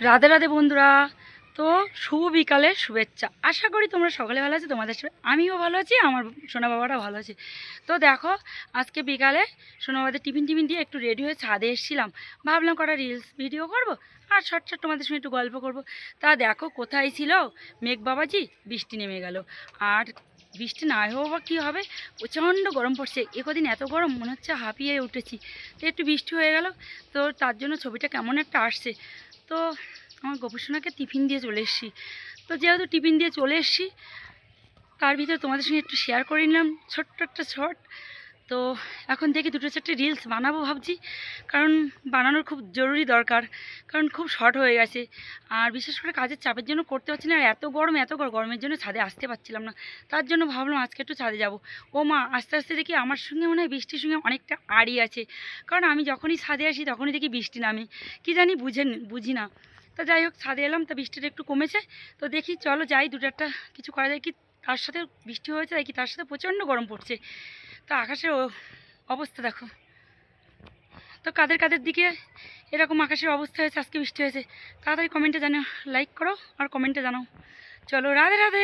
রাধে রাধে বন্ধুরা। তো শুভ বিকালের শুভেচ্ছা। আশা করি তোমরা সকালে ভালো আছো, তোমাদের সাথে আমিও ভালো আছি, আমার সোনা বাবাটা ভালো আছে। তো দেখো, আজকে বিকালে সোনা বাবাদের টিফিন টিফিন দিয়ে একটু রেডি হয়ে ছাদে এসেছিলাম। ভাবলাম কটা রিলস ভিডিও করব, আর শর্ট শর্ট তোমাদের সঙ্গে একটু গল্প করব। তা দেখো, কোথায় ছিল? মেঘ বাবাজি, বৃষ্টি নেমে গেল। আর বৃষ্টি না হয়েও বা কী হবে? প্রচণ্ড গরম পড়ছে। একদিন কদিন এত গরম মনে হচ্ছে হাঁপিয়ে উঠেছি। তো একটু বৃষ্টি হয়ে গেল, তো তার জন্য ছবিটা কেমন একটা আসছে। তো আমার গোপসোনাকে টিফিন দিয়ে চলে এসেছি। তো যেহেতু টিফিন দিয়ে চলে এসেছি, তার ভিতরে তোমাদের সঙ্গে একটু শেয়ার করে নিলাম, ছোট্ট একটা শর্ট তো এখন দেখি দুটো চারটে রিলস বানাবো ভাবছি। কারণ বানানোর খুব জরুরি দরকার। কারণ খুব শর্ট হয়ে গেছে। আর বিশেষ করে কাজের চাপের জন্য করতে পারছি না। আর এত গরম এত গরম। গরমের জন্য ছাদে আসতে পারছিলাম না। তার জন্য ভাবলাম আজকে একটু ছাদে যাব। ও মা, আস্তে আস্তে দেখি আমার সঙ্গে মনে হয় বৃষ্টির সঙ্গে অনেকটা আড়ি আছে। কারণ আমি যখনই ছাদে আসি, তখনই দেখি বৃষ্টি নামে। কি জানি বুঝে বুঝি না। তো যাই হোক, ছাদে এলাম। তা বৃষ্টিটা একটু কমেছে। তো দেখি, চলো যাই। দুটো একটা কিছু করা যায়। কি তার সাথে বৃষ্টি হয়েছে কি তার সাথে প্রচণ্ড গরম পড়ছে। তো আকাশের অবস্থা দেখো। তো কাদের কাদের দিকে এরকম আকাশের অবস্থা হয়েছে, আজকে বৃষ্টি হয়েছে, তাড়াতাড়ি কমেন্টে জানাও লাইক করো আর কমেন্টে জানাও। চলো, রাধে রাধে।